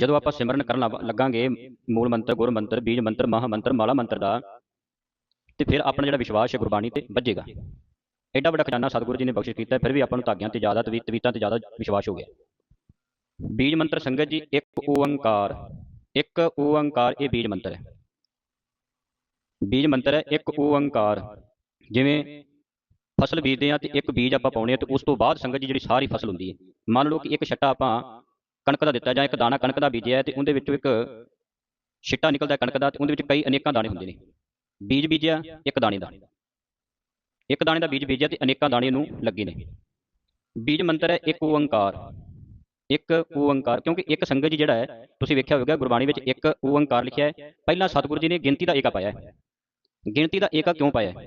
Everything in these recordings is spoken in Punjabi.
ਜਦੋਂ ਆਪਾਂ ਸਿਮਰਨ ਕਰਨ ਲੱਗ- ਲੱਗਾਂਗੇ, ਮੂਲ ਮੰਤਰ ਗੁਰ ਮੰਤਰ, ਬੀਜ ਮੰਤਰ, ਮਹਾ ਮੰਤਰ, ਮਾਲਾ ਮੰਤਰ ਦਾ, ਤੇ ਫਿਰ ਆਪਣਾ ਜਿਹੜਾ ਵਿਸ਼ਵਾਸ ਹੈ ਗੁਰਬਾਣੀ ਤੇ ਵੱਜੇਗਾ। ਐਡਾ ਵੱਡਾ ਖਜ਼ਾਨਾ ਸਤਿਗੁਰੂ ਜੀ ਨੇ ਬਖਸ਼ਿਸ਼ ਕੀਤਾ, ਫਿਰ ਵੀ ਆਪਾਂ ਨੂੰ ਧਾਗਿਆਂ ਤੇ ਜ਼ਿਆਦਾ ਤਵੀ- ਤਵੀਤਾਂ ਤੇ ਜ਼ਿਆਦਾ ਵਿਸ਼ਵਾਸ ਹੋ ਗਿਆ। ਬੀਜ ਮੰਤਰ ਸੰਗਤ ਜੀ, ਇੱਕ ਓੰਕਾਰ ਇੱਕ ਓੰਕਾਰ, ਇਹ ਬੀਜ ਮੰਤਰ ਹੈ। ਬੀਜ ਮੰਤਰ ਹੈ, ਇੱਕ ਓੰਕਾਰ। ਜਿਵੇਂ ਫਸਲ ਬੀਜਦੇ ਆ ਤੇ ਇੱਕ ਬੀਜ ਆਪਾਂ ਪਾਉਣੇ ਆ ਤੇ ਉਸ ਤੋਂ ਬਾਅਦ ਸੰਗਤ ਜੀ ਜਿਹੜੀ ਸਾਰੀ ਫਸਲ ਹੁੰਦੀ ਹੈ। ਮੰਨ ਲਓ ਕਿ ਇੱਕ ਛੱਟਾ ਆਪਾਂ ਕਣਕ ਦਾ ਦਿੱਤਾ ਜਾਂ ਇੱਕ ਦਾਣਾ ਕਣਕ ਦਾ ਬੀਜਿਆ ਹੈ ਤੇ ਉਹਦੇ ਵਿੱਚੋਂ ਇੱਕ ਛਿੱਟਾ ਨਿਕਲਦਾ ਕਣਕ ਦਾ ਤੇ ਉਹਦੇ ਵਿੱਚ ਕਈ ਅਨੇਕਾਂ ਦਾਣੇ ਹੁੰਦੇ ਨੇ। ਬੀਜ ਬੀਜਿਆ, ਇੱਕ ਦਾਣੇ ਦਾ। ਇੱਕ ਦਾਣੇ ਦਾ ਬੀਜ ਬੀਜਿਆ ਤੇ ਅਨੇਕਾਂ ਦਾਣੇ ਨੂੰ ਲੱਗੇ ਨੇ। ਬੀਜ ਮੰਤਰ ਹੈ ਇੱਕ ਓੰਕਾਰ। ਇੱਕ ਓੰਕਾਰ, ਕਿਉਂਕਿ ਇੱਕ ਸੰਗਤ ਜੀ ਜਿਹੜਾ ਹੈ, ਤੁਸੀਂ ਵੇਖਿਆ ਹੋਵੇਗਾ ਗੁਰਬਾਣੀ ਵਿੱਚ ਇੱਕ ਓੰਕਾਰ ਲਿਖਿਆ ਹੈ। ਪਹਿਲਾਂ ਸਤਿਗੁਰੂ ਜੀ ਨੇ ਗਿਣਤੀ ਦਾ ਏਕਾ ਪਾਇਆ ਹੈ। ਗਿਣਤੀ ਦਾ ਏਕਾ ਕਿਉਂ ਪਾਇਆ ਹੈ?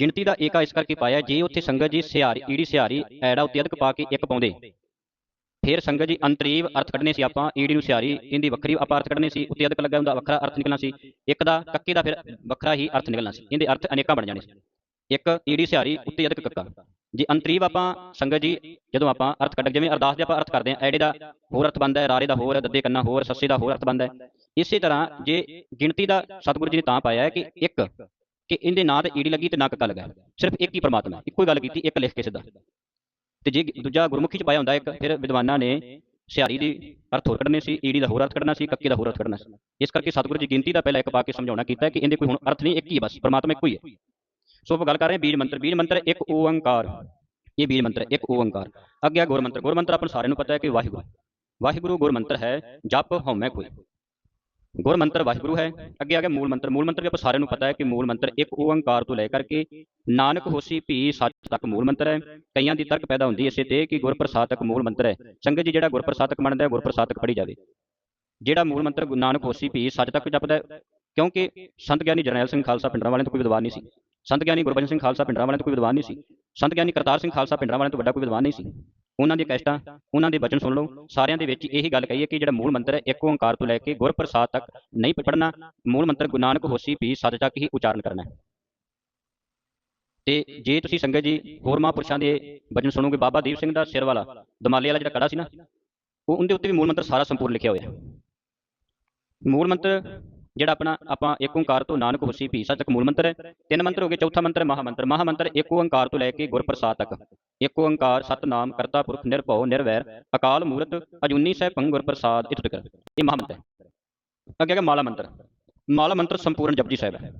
ਗਿਣਤੀ ਦਾ ਏਕਾ ਇਸ ਕਰਕੇ ਪਾਇਆ ਜੇ ਉੱਥੇ ਸੰਗਤ ਜੀ ਸਿਹਾਰੀ, ਈੜੀ ਸਿਹਾਰੀ, ਐੜਾ ਉੱਤੇ ਅਧਕ ਪਾ ਕੇ ਇੱਕ ਪਾਉਂਦੇ ਫਿਰ ਸੰਗਤ ਜੀ ਅੰਤਰੀਵ ਅਰਥ ਕੱਢਨੇ ਸੀ ਆਪਾਂ, ਈੜੀ ਨੂੰ ਸਿਆਰੀ, ਇਹਦੀ ਵੱਖਰੀ ਆਪਾਂ ਅਰਥ ਕੱਢਨੇ ਸੀ, ਉੱਤੇ ਅਦਕ ਲੱਗਾ ਹੁੰਦਾ, ਵੱਖਰਾ ਅਰਥ ਨਿਕਲਣਾ ਸੀ, ਇੱਕ ਦਾ ਕੱਕੇ ਦਾ ਫਿਰ ਵੱਖਰਾ ਹੀ ਅਰਥ ਨਿਕਲਣਾ ਸੀ, ਇਹਦੇ ਅਰਥ ਅਨੇਕਾਂ ਬਣ ਜਾਣੇ ਸੀ। ਇੱਕ ਈੜੀ ਸਿਆਰੀ, ਉੱਤੇ ਅਦਕ ਕੱਕਾ। ਜੇ ਅੰਤਰੀਵ ਆਪਾਂ ਸੰਗਤ ਜੀ, ਜਦੋਂ ਆਪਾਂ ਅਰਥ ਕੱਢ, ਜਿਵੇਂ ਅਰਦਾਸ ਦੇ ਆਪਾਂ ਅਰਥ ਕਰਦੇ ਹਾਂ, ਐੜੇ ਦਾ ਹੋਰ ਅਰਥ ਬਣਦਾ ਹੈ, ਰਾਰੇ ਦਾ ਹੋਰ ਦੱਦੇ ਕੰਨਾ ਹੋਰ, ਸੱਸੇ ਦਾ ਹੋਰ ਅਰਥ ਬਣਦਾ ਹੈ। ਇਸੇ ਤਰ੍ਹਾਂ ਜੇ ਗਿਣਤੀ ਦਾ ਸਤਿਗੁਰੂ ਜੀ ਨੇ ਤਾਂ ਪਾਇਆ ਹੈ ਕਿ ਇੱਕ, ਕਿ ਇਹਦੇ ਨਾਂ ਤੇ ਈੜੀ ਲੱਗੀ ਤੇ ਨਾ ਕੱਕਾ ਲੱਗਾ ਸਿਰਫ ਇੱਕ ਹੀ ਪਰਮਾਤਮਾ, ਇੱਕੋ ਹੀ ਗੱਲ ਕੀਤੀ, ਇੱਕ ਲਿਖ ਕੇ ਸਿੱਧਾ। ਤੇ ਜੇ ਦੂਜਾ ਗੁਰਮੁਖੀ ਚ ਪਾਇਆ ਹੁੰਦਾ ਇੱਕ ਫਿਰ ਵਿਦਵਾਨਾਂ ਨੇ ਸਿਆਰੀ ਦੀ ਅਰਥ ਹੋਰ ਕੱਢਣੇ ਸੀ ਈੜੀ ਦਾ ਹੋਰ ਅਰਥ ਕੱਢਣਾ ਸੀ ਕੱਕੀ ਦਾ ਹੋਰ ਅਰਥ ਕੱਢਣਾ ਸੀ। ਇਸ ਕਰਕੇ ਸਤਿਗੁਰੂ ਜੀ ਗਿਣਤੀ ਦਾ ਪਹਿਲਾਂ ਇੱਕ ਪਾ ਕੇ ਸਮਝਾਉਣਾ ਕੀਤਾ ਕਿ ਇਹਦੇ ਕੋਈ ਹੁਣ ਅਰਥ ਨਹੀਂ ਇੱਕ ਹੀ ਬਸ ਪਰਮਾਤਮਾ ਇੱਕੋ ਹੀ ਹੈ। ਸੋ ਆਪਾਂ ਗੱਲ ਕਰ ਰਹੇ ਹਾਂ ਬੀਜ ਮੰਤਰ ਬੀਜ ਮੰਤਰ ਇੱਕ ਓੰਕਾਰ। ਇਹ ਬੀਜ ਮੰਤਰ ਹੈ, ਇੱਕ ਓੰਕਾਰ। ਅੱਗੇ ਆ ਗੁਰ ਮੰਤਰ ਗੁਰ ਮੰਤਰ ਆਪਾਂ ਸਾਰਿਆਂ ਨੂੰ ਪਤਾ ਹੈ ਕਿ ਵਾਹਿਗੁਰੂ ਵਾਹਿਗੁਰੂ ਗੁਰ ਮੰਤਰ ਹੈ ਜਪ ਹਉਮੈ ਕੋਈ। ਗੁਰ ਮੰਤਰ ਵਾਹਿਗੁਰੂ ਹੈ। ਅੱਗੇ ਆ ਗਿਆ ਮੂਲ ਮੰਤਰ। ਮੂਲ ਮੰਤਰ ਵੀ ਆਪਾਂ ਸਾਰਿਆਂ ਨੂੰ ਪਤਾ ਹੈ ਕਿ ਮੂਲ ਮੰਤਰ ਇੱਕ ਓੰਕਾਰ ਤੋਂ ਲੈ ਕਰਕੇ ਨਾਨਕ ਹੋਸੀ ਭੀ ਸੱਚ ਤੱਕ ਮੂਲ ਮੰਤਰ ਹੈ। ਕਈਆਂ ਦੀ ਤਰਕ ਪੈਦਾ ਹੁੰਦੀ ਇਸੇ ਤੇ ਕਿ ਗੁਰਪ੍ਰਸਾਦ ਤੱਕ ਮੂਲ ਮੰਤਰ ਹੈ। ਸੰਗਤ ਜੀ ਜਿਹੜਾ ਗੁਰਪ੍ਰਸਾਦ ਤੱਕ ਮੰਨਦਾ ਹੈ, ਗੁਰਪ੍ਰਸਾਦ ਤੱਕ ਪੜ੍ਹੀ ਜਾਵੇ। ਜਿਹੜਾ ਮੂਲ ਮੰਤਰ ਗੁਰੂ ਨਾਨਕ ਹੋਸੀ ਭੀ ਸੱਚ ਤੱਕ ਜਪਦਾ ਕਿਉਂਕਿ ਸੰਤ ਗਿਆਨੀ ਜਰਨੈਲ ਸਿੰਘ ਖਾਲਸਾ ਪਿੰਡਰਾਂ ਵਾਲਿਆਂ ਤੋਂ ਕੋਈ ਵਿਦਵਾਨ ਨਹੀਂ ਸੀ। ਸੰਤ ਗਿਆਨੀ ਗੁਰਬਚਨ ਸਿੰਘ ਖਾਲਸਾ ਪਿੰਡਰਾਂ ਵਾਲਿਆਂ ਤੋਂ ਕੋਈ ਵਿਦਵਾਨ ਨਹੀਂ ਸੀ। ਸੰਤ ਗਿਆਨੀ ਕਰਤਾਰ ਸਿੰਘ ਖਾਲਸਾ ਪਿੰਡਰਾਂ ਵਾਲਿਆਂ ਤੋਂ ਵੱਡਾ ਕੋਈ ਵਿਦਵਾਨ ਨਹੀਂ ਸੀ। ਉਹਨਾਂ ਦੀਆਂ ਕੈਸਟਾਂ, ਉਹਨਾਂ ਦੇ ਬਚਨ ਸੁਣ ਲਓ। ਸਾਰਿਆਂ ਦੇ ਵਿੱਚ ਇਹੀ ਗੱਲ ਕਹੀ ਹੈ ਕਿ ਜਿਹੜਾ ਮੂਲ ਮੰਤਰ ਹੈ, ਇੱਕ ਓੰਕਾਰ ਤੋਂ ਲੈ ਕੇ ਗੁਰਪ੍ਰਸਾਦ ਤੱਕ ਨਹੀਂ ਪੜ੍ਹਨਾ, ਮੂਲ ਮੰਤਰ ਗੁਰੂ ਨਾਨਕ ਹੋਸੀ ਭੀ ਸੱਚ ਤੱਕ ਹੀ ਉਚਾਰਨ ਕਰਨਾ ਹੈ। ਤੇ ਜੇ ਤੁਸੀਂ ਸੰਗਤ ਜੀ ਹੋਰ ਮਹਾਂਪੁਰਸ਼ਾਂ ਦੇ ਬਚਨ ਸੁਣੋਗੇ, ਬਾਬਾ ਦੀਪ ਸਿੰਘ ਦਾ ਸਿਰ ਵਾਲਾ, ਦਮਾਲੇ ਵਾਲਾ ਜਿਹੜਾ ਕੜਾ ਸੀ ਨਾ, ਉਹ ਉਹਦੇ ਉੱਤੇ ਵੀ ਮੂਲ ਮੰਤਰ ਸਾਰਾ ਸੰਪੂਰਨ ਲਿਖਿਆ ਹੋਇਆ। ਮੂਲ ਮੰਤਰ ਜਿਹੜਾ ਆਪਣਾ, ਆਪਾਂ ਇੱਕ ਓੰਕਾਰ ਤੋਂ ਨਾਨਕ ਹੋਸੀ ਭੀ ਸੱਚ ਤੱਕ ਮੂਲ ਮੰਤਰ ਹੈ, ਤਿੰਨ ਮੰਤਰ ਹੋ ਗਏ, ਚੌਥਾ ਮੰਤਰ ਮਹਾ ਮੰਤਰ ਮਹਾ ਮੰਤਰ ਇੱਕ ਓੰਕਾਰ ਤੋਂ ਲੈ ਕੇ ਗੁਰਪ੍ਰਸਾਦ ਤੱਕ। ਇੱਕ ਓੰਕਾਰ ਸਤਨਾਮ ਕਰਤਾ ਪੁਰਖ ਨਿਰਭਉ, ਨਿਰਵੈਰ, ਅਕਾਲ ਮੂਰਤ, ਅਜੂਨੀ ਸਹਿ ਗੁਰਪ੍ਰਸਾਦ ਇਤੁ ਤੱਕ ਇਹ ਮਹਾ ਮੰਤਰ ਹੈ। ਅੱਗੇ ਹੈਗਾ ਮਾਲਾ ਮੰਤਰ। ਮਾਲਾ ਮੰਤਰ ਸੰਪੂਰਨ ਜਪਜੀ ਸਾਹਿਬ ਹੈ।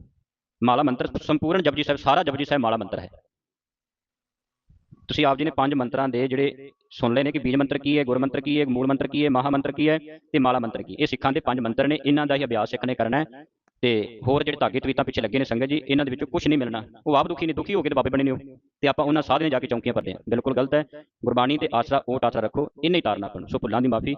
ਮਾਲਾ ਮੰਤਰ ਸੰਪੂਰਨ ਜਪਜੀ ਸਾਹਿਬ, ਸਾਰਾ ਜਪਜੀ ਸਾਹਿਬ ਮਾਲਾ ਮੰਤਰ ਹੈ। ਤੁਸੀਂ ਆਪ ਜੀ ਨੇ ਪੰਜ ਮੰਤਰਾਂ ਦੇ ਜਿਹੜੇ ਸੁਣ ਲਏ ਨੇ ਕਿ ਬੀਜ ਮੰਤਰ ਕੀ ਹੈ ਗੁਰ ਮੰਤਰ ਕੀ ਹੈ, ਮੂਲ ਮੰਤਰ ਕੀ ਹੈ, ਮਹਾ ਮੰਤਰ ਕੀ ਹੈ ਤੇ ਮਾਲਾ ਮੰਤਰ ਕੀ ਇਹ ਸਿੱਖਾਂ ਦੇ ਪੰਜ ਮੰਤਰ ਨੇ, ਇਹਨਾਂ ਦਾ ਹੀ ਅਭਿਆਸ ਸਿੱਖ ਨੇ ਕਰਨਾ ਹੈ ਤੇ ਹੋਰ ਜਿਹੜੇ ਧਾਗੇ ਤਵੀਤਾਂ ਪਿੱਛੇ ਲੱਗੇ ਨੇ ਸੰਗਤ ਜੀ, ਇਹਨਾਂ ਦੇ ਵਿੱਚੋਂ ਕੁਝ ਨਹੀਂ ਮਿਲਣਾ। ਉਹ ਆਪ ਦੁਖੀ ਨੇ, ਦੁਖੀ ਹੋ ਕੇ ਤੇ ਬਾਬੇ ਬਣੇ ਨੇ ਉਹ। ਤੇ ਆਪਾਂ ਉਹਨਾਂ ਸਾਧਨੇ ਜਾ ਕੇ ਚੌਂਕੀਆਂ ਭਰਦੇ ਹਾਂ। ਬਿਲਕੁਲ ਗਲਤ ਹੈ। ਗੁਰਬਾਣੀ ਤੇ ਆਸਰਾ, ਓਟ ਆਸਰਾ ਰੱਖੋ। ਇੰਨੇ ਹੀ ਤਾਰਨਾ ਆਪਾਂ ਨੂੰ। ਸੋ ਭੁੱਲਾਂ ਦੀ ਮਾਫੀ।